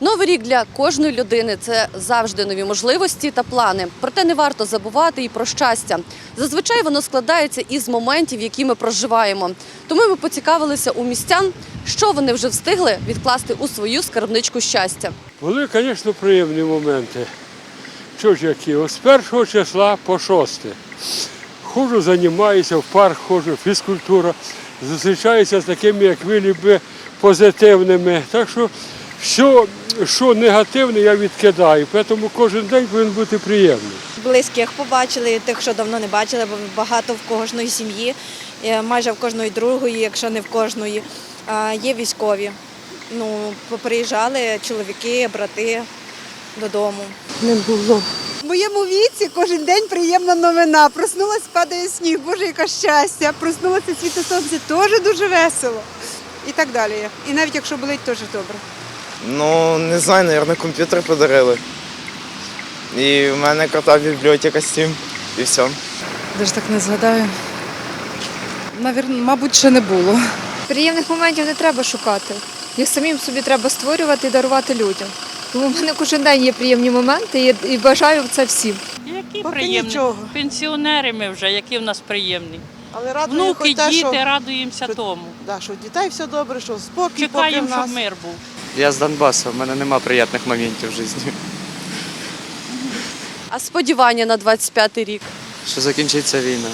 Новий рік для кожної людини це завжди нові можливості та плани. Проте не варто забувати і про щастя. Зазвичай воно складається із моментів, які ми проживаємо. Тому ми поцікавилися у містян, що вони вже встигли відкласти у свою скарбничку щастя. Були, звісно, приємні моменти. От з першого числа по шосте. Ходжу, займаюся, в парк ходжу, фізкультура. Зустрічаюся з такими, як ви, люби, позитивними. Так що все, що негативне, я відкидаю. Тому кожен день повинен бути приємний. Близьких побачили, тих, що давно не бачили, бо багато в кожної сім'ї, е, майже в кожної другої, якщо не в кожної. Є військові. Ну, приїжджали чоловіки, брати додому. Не було. В моєму віці кожен день приємна новина. Проснулась, падає сніг, боже, яке щастя. Проснулася світло сонце, теж дуже весело. І так далі. І навіть якщо болить, теж добре. Ну, не знаю, наверное, комп'ютер подарили. І в мене кота бібліотека Steam, і все. Даже так не згадаю. Навірно, мабуть, ще не було. Приємних моментів не треба шукати. Їх самим собі треба створювати і дарувати людям. Тому в мене кожен день є приємні моменти і, бажаю це всім. Які Поки приємні. нічого. Пенсіонери ми вже, які в нас приємні. Але радує Внуки, хоч те, діти, що, радуємося що- тому. да, що в дітей все добре, що спокій поки в Чекаємо, нас. мир був. Я з Донбасу, в мене нема приємних моментів в житті. А сподівання на 25-й рік. Що закінчиться війна.